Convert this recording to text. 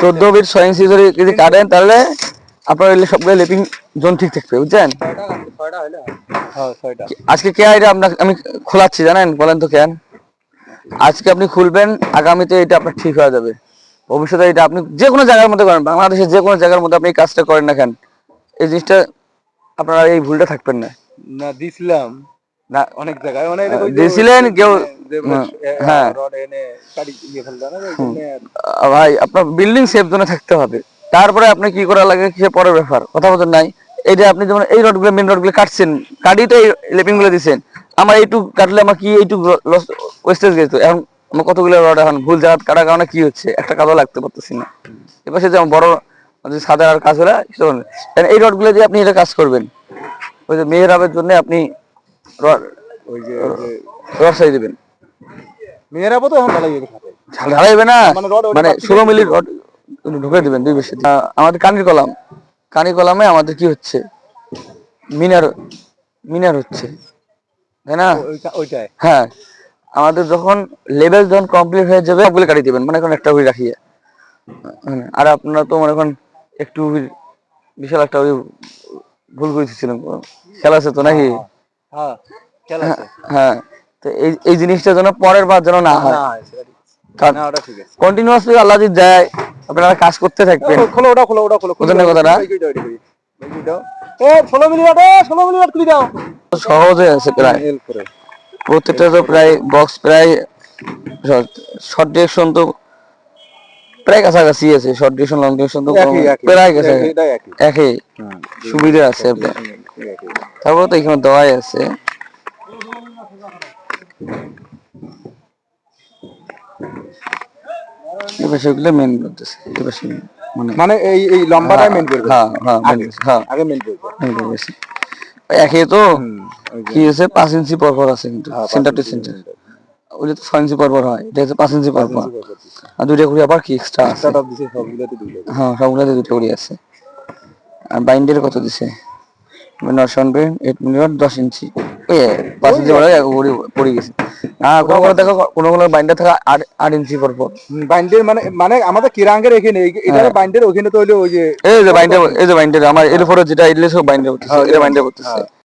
চোদ্দ ফিট ছয় ইঞ্চি যদি যদি কাটেন তাহলে আপনার সবগুলো লিপিং জোন ঠিক থাকবে বুঝছেন? হ্যাঁ। আজকে কে এটা আপনাকে আমি খোলাচ্ছি জানেন? বলেন তো কেন আজকে আপনি খুলবেন আগামীতে এটা আপনার ঠিক হয়ে যাবে। ভবিষ্যতে এটা আপনি যে কোনো জায়গার মধ্যে করেন বাংলাদেশের যে কোনো জায়গার মধ্যে আপনি এই কাজটা করেন না কেন এই জিনিসটা আপনারা এই ভুলটা থাকবেন না। না দিছিলাম। না অনেক জায়গায় মানে দিয়েছিলেন কেউ- হ্যাঁ। ভাই আপনার বিল্ডিং সেফ জোনে থাকতে হবে। তারপরে আপনি কি করা লাগে সে পরের ব্যাপার? কথা বলতে নাই। এই যে আপনি যেমন এই রডগুলো মেন রডগুলো কাটছেন কাটি তো এই লেপিংগুলো দিচ্ছেন আমার এইটুক কাটলে আমার কি এইটুক লস ওয়েস্টেজ গেছে? এখন আমার কতগুলো রড এখন ভুল জায়গা কাটার কারণে কি হচ্ছে? একটা কাজও লাগতে পারতেছি না। এবার সে যেমন বড় যে সাদা আর কাজ হলে এই রডগুলো দিয়ে আপনি এটা কাজ করবেন। ওই যে মেয়ের আবের জন্য আপনি রড ওই যে ওই যে রড সাই দেবেন। মেয়েরা তো এখন যাবে খাতে ঢালাইবে না? মানে মানে ষোলো মিলি রড ঢুকে দিবেন দুই বেশি আমাদের কানির কলাম। কানি কলামে আমাদের কি হচ্ছে? মিনার মিনার হচ্ছে। তাই না? ওইটাই। হ্যাঁ। আমাদের যখন লেভেল যখন কমপ্লিট হয়ে যাবে সবগুলো কাটিয়ে দিবেন। মানে এখন একটা উইল রাখিয়ে। হ্যাঁ, আর আপনারা তো মনে করেন একটু বিশাল একটা উইল ভুল করে খেলা আছে তো নাকি? হ্যাঁ হ্যাঁ। তো এই এই জিনিসটা যেন পরের বার যেন না হয়। কন্টিনিউয়াসলি আল্লাহ যদি দেয় আপনারা কাজ করতে থাকবেন। খোলো ওটা খোলো ওটা খোলো কথাটা? সহজে আছে প্রায়। প্রত্যেকটা তো প্রায় বক্স প্রায় শর্ট ডিরেকশন তো প্রায় কাছাকাছি আছে। শর্ট ডিরেকশন লং ডিরেকশন তো প্রায় কাছে এটাই একই। একই। সুবিধা আছে আপনার। তারপর তো এখানে দেওয়াই আছে। এবার সেগুলো মেন করতেছে এবার সে মানে মানে এই এই লম্বাটাই মেন করবে হ্যাঁ হ্যাঁ হ্যাঁ। আগে মেন করবে। একই তো কি পাঁচ ইঞ্চি পর পর আছে কিন্তু হ্যাঁ, সেন্টার টু সেন্টার ওই তো ছয় ইঞ্চি পর পর হয় এটা হচ্ছে পাঁচ ইঞ্চি পর পর আর দুইটা করে আবার কি এক্সট্রা আছে? সবগুলোতে দুইটা হ্যাঁ সবগুলোতে দুটো করে আছে। আর বাইন্ডের কত দিছে? নশো এইট মিলিয়ন দশ ইঞ্চি। পরে পড়ে গেছে। কোনো কোনো দেখো কোনো কোনো বাইন্ডার থাকে আট আট ইঞ্চি পর পর। বাইন্ডের মানে মানে আমাদের কিরাঙ্গের এখানে এটা বাইন্ডের ওখানে তো হইল ওই যে এই যে বাইন্ডার এই যে বাইন্ডার আমার এর উপরে যেটা এলে সব বাইন্ডার করতেছে এটা বাইন্ডার করতেছে। হ্যাঁ।